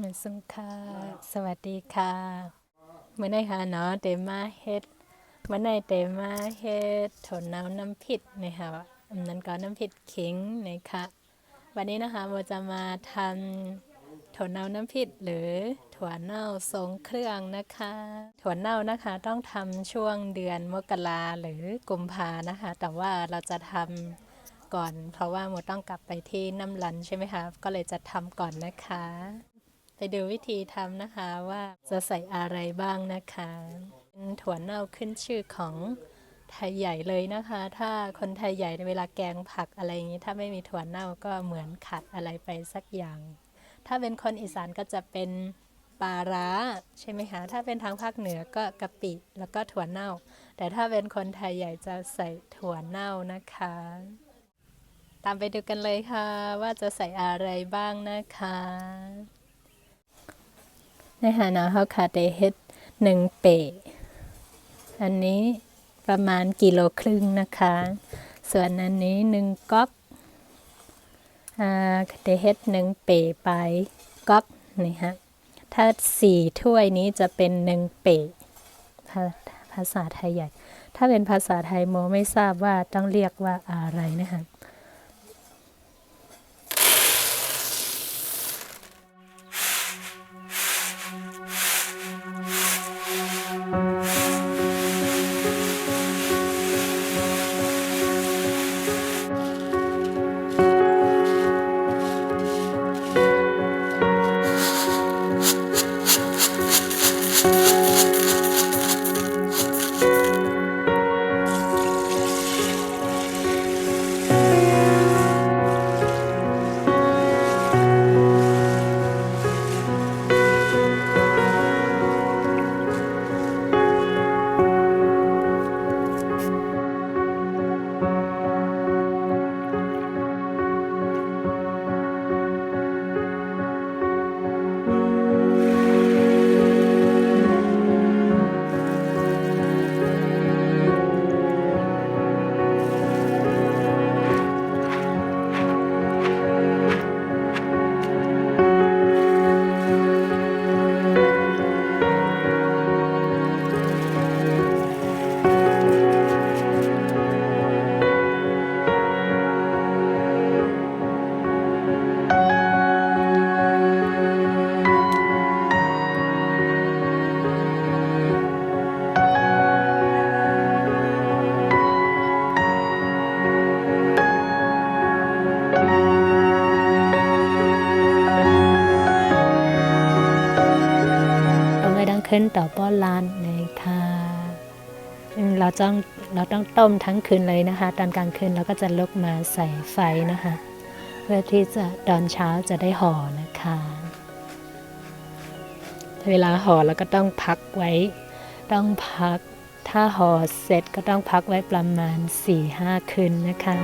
มันสุงค่ะ สวัสดีค่ะเมื่อในค่ะเนาะเตมาเฮ็ดเมื่อในเตมาเฮ็ดถนน้ำน้ำผิดนะคะอันนั้นก็น้ำผิดเข็งนะคะวันนี้นะคะโมจะมาทำถั่วเน่าน้ำผิดหรือถั่วเน่าทรงเครื่องนะคะ ถั่วเน่านะคะต้องทำช่วงเดือนมกราหรือกุมภานะคะ แต่ว่าเราจะทำก่อน เพราะว่าโมต้องกลับไปที่น้ำลันใช่ไหมคะก็เลยจะทำก่อนนะคะ ดูวิธีทำนะคะว่าจะใส่อะไรบ้างนะคะเป็นถั่วเน่าขึ้นชื่อของไทยใหญ่เลยนะคะ ถ้าคนไทยใหญ่ในเวลาแกงผักอะไรอย่างนี้ ถ้าไม่มีถั่วเน่าก็เหมือนขาดอะไรไปสักอย่าง ถ้าเป็นคนอีสานก็จะเป็นปลาร้าใช่ไหมคะถ้าเป็นทางภาคเหนือก็กะปิแล้วก็ถั่วเน่า แต่ถ้าเป็นคนไทยใหญ่จะใส่ถั่วเน่านะคะ ตามไปดูกันเลยค่ะ ว่าจะใส่อะไรบ้างนะคะ ในหานะเขาขาดได้เฮ็ดหนึ่งเปอันนี้ประมาณกิโลครึ่งนะคะ ส่วนอันนี้หนึ่งก๊อกอ่าได้เฮ็ดหนึ่งเปไปก๊อกนี่ฮะถ้าสี่ถ้วยนี้จะเป็นหนึ่งเปะภาภาษาไทยใหญ่ ถ้าเป็นภาษาไทยโมไม่ทราบว่าต้องเรียกว่าอะไรนะคะ ขึ้นต่อป้อนลานเลยค่ะเราต้องเราต้องต้มทั้งคืนเลยนะคะ ตอนกลางคืนเราก็จะลุกมาใส่ไฟนะคะ เพื่อที่จะตอนเช้าจะได้ห่อนะคะ เวลาห่อเราก็ต้องพักไว้ ต้องพักถ้าห่อเสร็จก็ต้องพักไว้ประมาณ 4-5 คืนนะคะ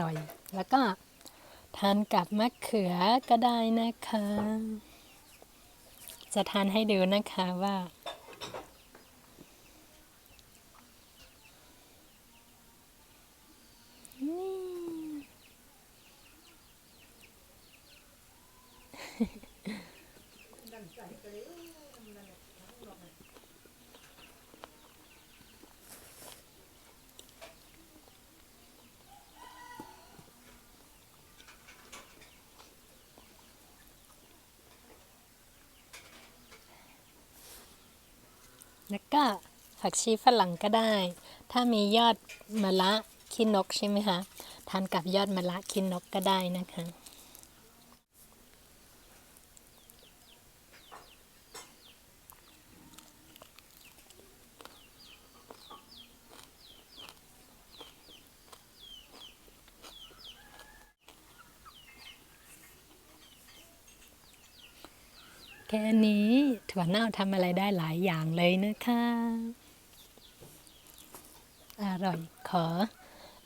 ร่อย แล้วก็ทานกับมะเขือก็ได้นะคะ จะทานให้ดูนะคะว่า แล้วก็ผักชีฝรั่งก็ได้ ถ้ามียอดมะละขี้นกใช่ไหมคะ ทานกับยอดมะละขี้นกก็ได้นะคะ แค่นี้ถั่ วเน่าทำอะไรได้หลายอย่างเลยนะคะ อร่อยขอ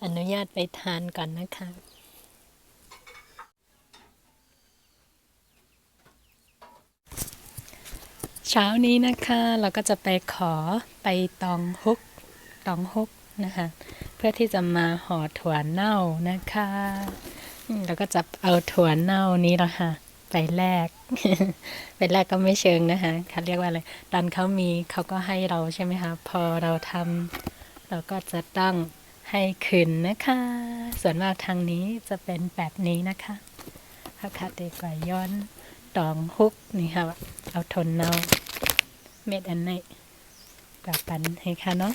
อนุญาตไปทานก่อนนะคะเช้านี้นะคะเราก็จะไปขอไปตองฮุกตองฮุกนะคะเพื่อที่จะมาห่อถั่วเน่านะคะอืมเราก็จะเอาถั่วเน่านี้ละค่ะ ไปแลกไปแลกก็ไม่เชิงนะคะเขาเรียกว่าอะไรตอนเขามีเขาก็ให้เราใช่ไหมคะพอเราทำเราก็จะต้องให้คืนนะคะ ส่วนมากทางนี้จะเป็นแบบนี้นะคะพระคาเตกว่าย้อนตองฮุกนี่ค่ะเอาทนเนาเม็ดอันไหนกลับปันให้ค่ะเนาะ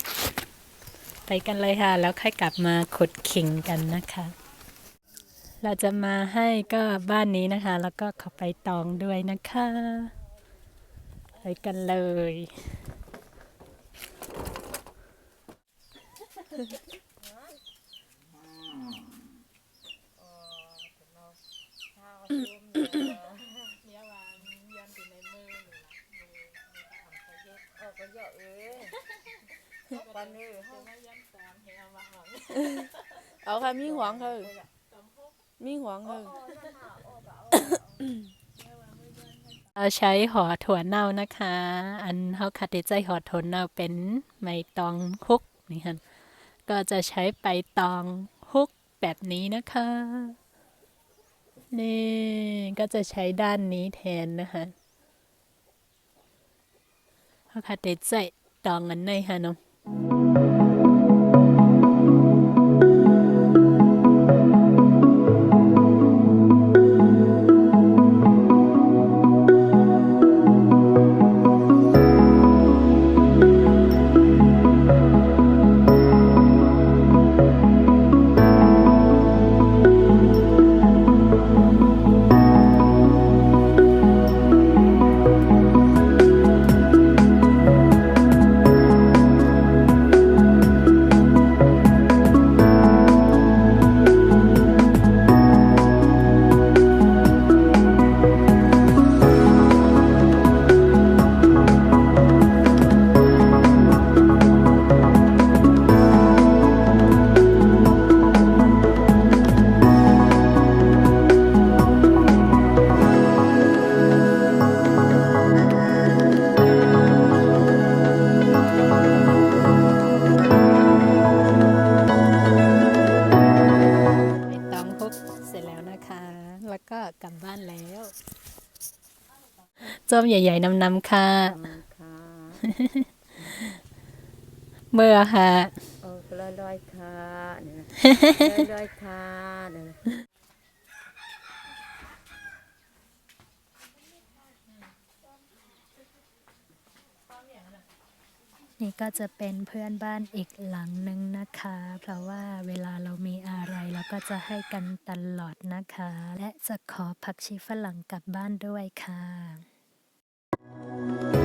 ไปกันเลยค่ะ แล้วค่อยกลับมาขุดขิงกันนะคะ เราจะมาให้ก็บ้านนี้นะคะ แล้วก็เขาไปตองด้วยนะคะไปกันเลย เอาค่ะมีหวงค่ะ มีหวงค่ะเราใช้ห่อถั่วเน่านะคะ อันเขาคัดใจห่อถั่วเน่าเป็นใบตองฮุกนี่ค่ะก็จะใช้ใบตองฮุกแบบนี้นะคะ นี่ก็จะใช้ด้านนี้แทนนะคะเขาคัดใจตองอันไหนค่ะเนาะ จอมใหญ่ๆนำๆค่ะค่ะเมื่อค่ะเออลอยลอยๆค่ะเนี่ยนะลอยลอยๆค่ะเนี่ยนะนี่ก็จะเป็นเพื่อนบ้านอีกหลังหนึ่งนะคะ เพราะว่าเวลาเรามีอะไรเราก็จะให้กันตลอดนะคะ และจะขอผักชีฝรั่งกลับบ้านด้วยค่ะ ส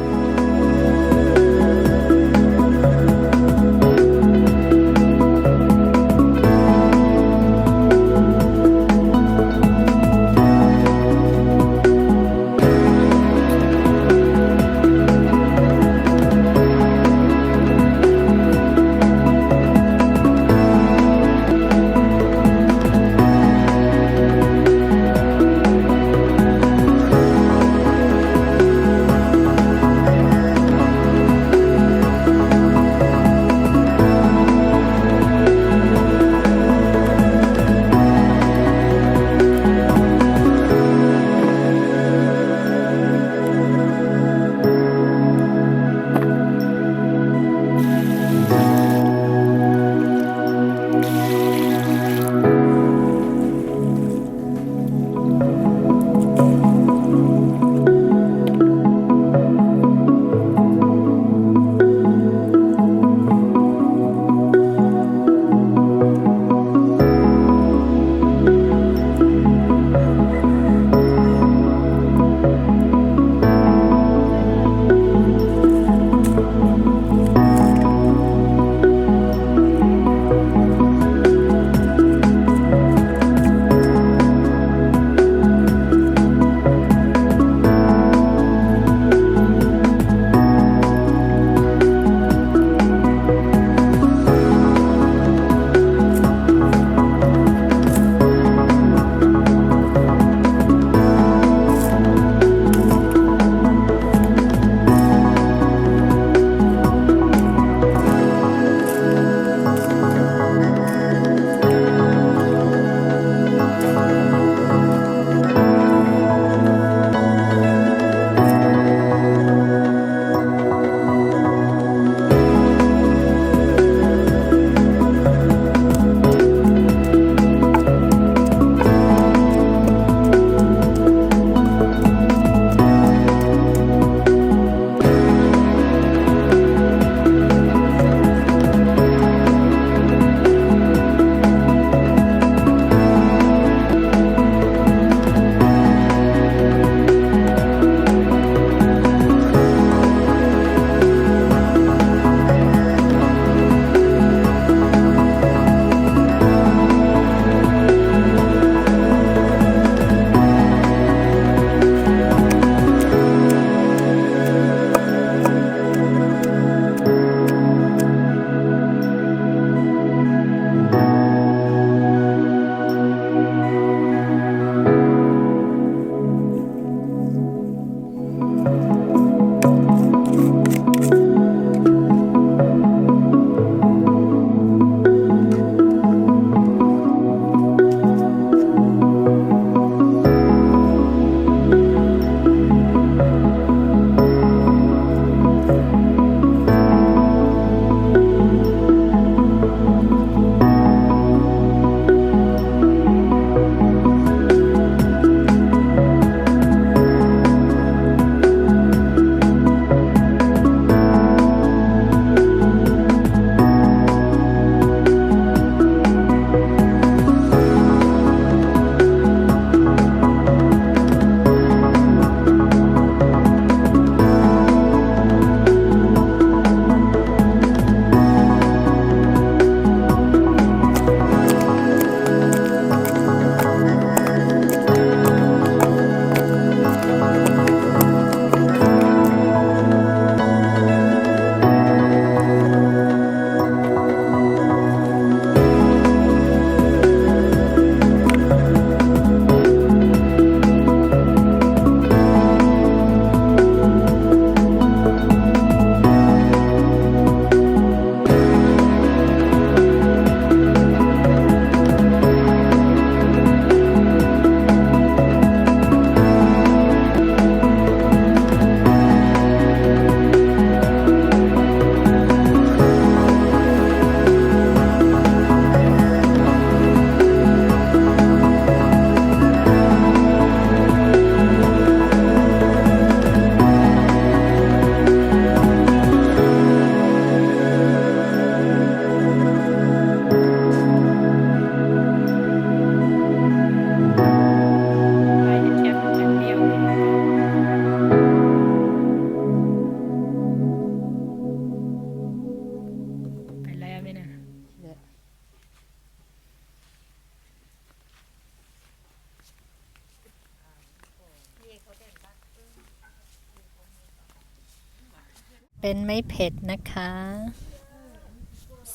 เป็นไม่เผ็ดนะคะ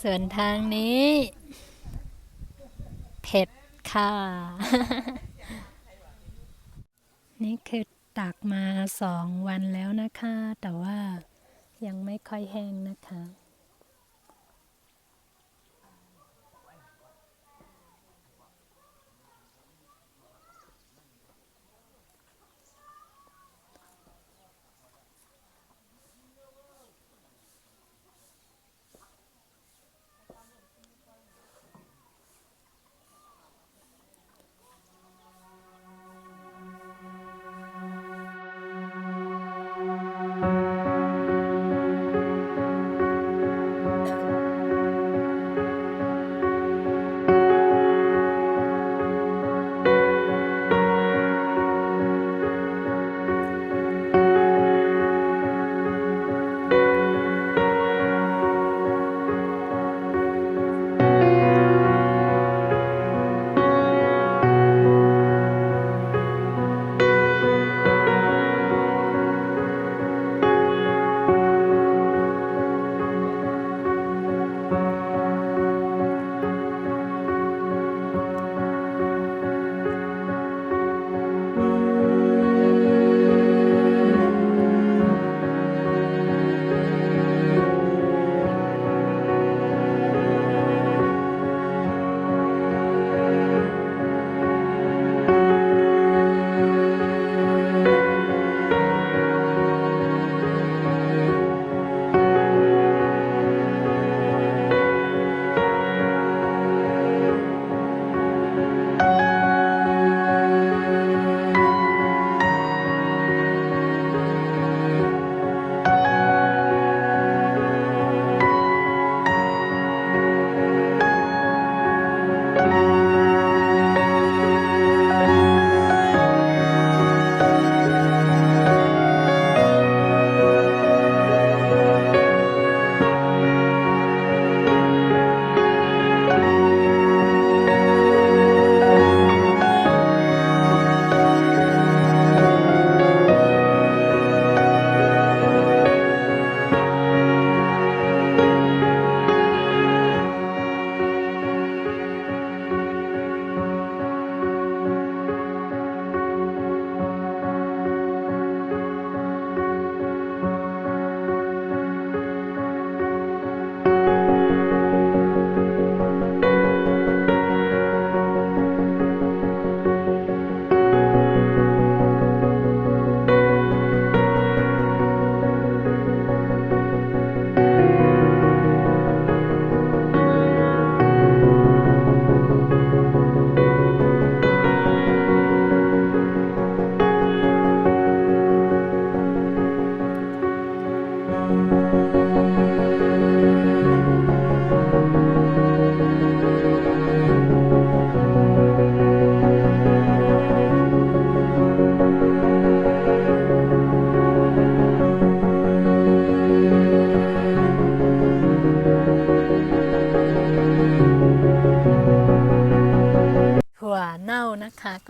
ส่วนทางนี้ เผ็ดค่ะ นี่คือตักมาสองวันแล้วนะคะ แต่ว่ายังไม่ค่อยแห้งนะคะ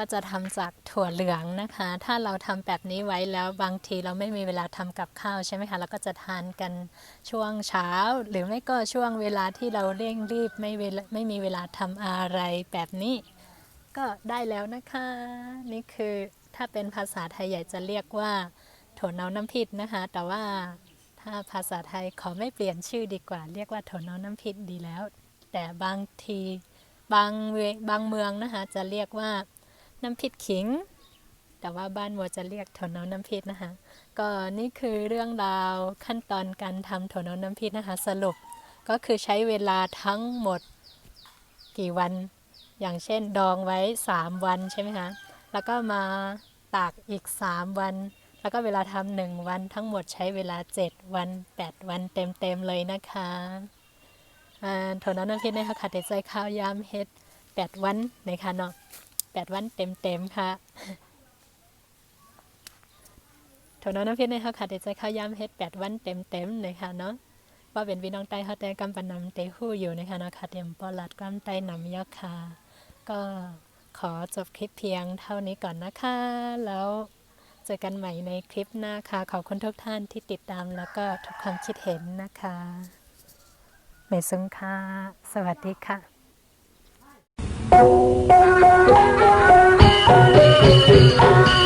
ก็จะทำจากถั่วเหลืองนะคะ ถ้าเราทำแบบนี้ไว้แล้วบางทีเราไม่มีเวลาทำกับข้าวใช่ไหมคะเราก็จะทานกันช่วงเช้า หรือไม่ก็ช่วงเวลาที่เราเร่งรีบไม่เวลาไม่มีเวลาทำอะไรแบบนี้ ก็ได้แล้วนะคะ นี่คือถ้าเป็นภาษาไทยใหญ่จะเรียกว่าถั่วเน่าน้ำพริกนะคะ แต่ว่าถ้าภาษาไทยขอไม่เปลี่ยนชื่อดีกว่า เรียกว่าถั่วเน่าน้ำพริกดีแล้ว แต่บางทีบางบางเมืองนะคะจะเรียกว่า น้ำพริกขิง แต่ว่าบ้านวัวจะเรียกถั่วเน่าน้ำพริกนะคะ ก็นี่คือเรื่องราวขั้นตอนการทำถั่วเน่าน้ำพริกนะคะ สรุปก็คือใช้เวลาทั้งหมดกี่วัน อย่างเช่นดองไว้ 3 วันใช่ไหมคะ แล้วก็มาตากอีก 3 วัน แล้วก็เวลาทำหนึ่งวันทั้งหมดใช้เวลา 7 วัน 8 วันเต็มๆเลยนะคะอ่าถั่วเน่าน้ำพริกนะคะค่ะเดี๋ยวใจข้าวยำเฮ็ดแปดวันนะคะเนาะ แปดวันเต็มๆค่ะถั่วนาน้ำพริกนะคะค่ะเดี๋ยวใจข้าวยำเฮ็ดแปดวันเต็มเต็มๆนะคะเนาะว่าเป็นพี่น้องใต้เขาแต่กำปนำเตหู้อยู่นะคะเนาะค่ะเตรียมปอลัดกำใต้นำยอกค่ะ ก็ขอจบคลิปเพียงเท่านี้ก่อนนะคะ แล้วเจอกันใหม่ในคลิปหน้าค่ะ ขอบคุณทุกท่านที่ติดตามแล้วก็ทุกความคิดเห็นนะคะเมซุงค่ะ สวัสดีค่ะ Thank you.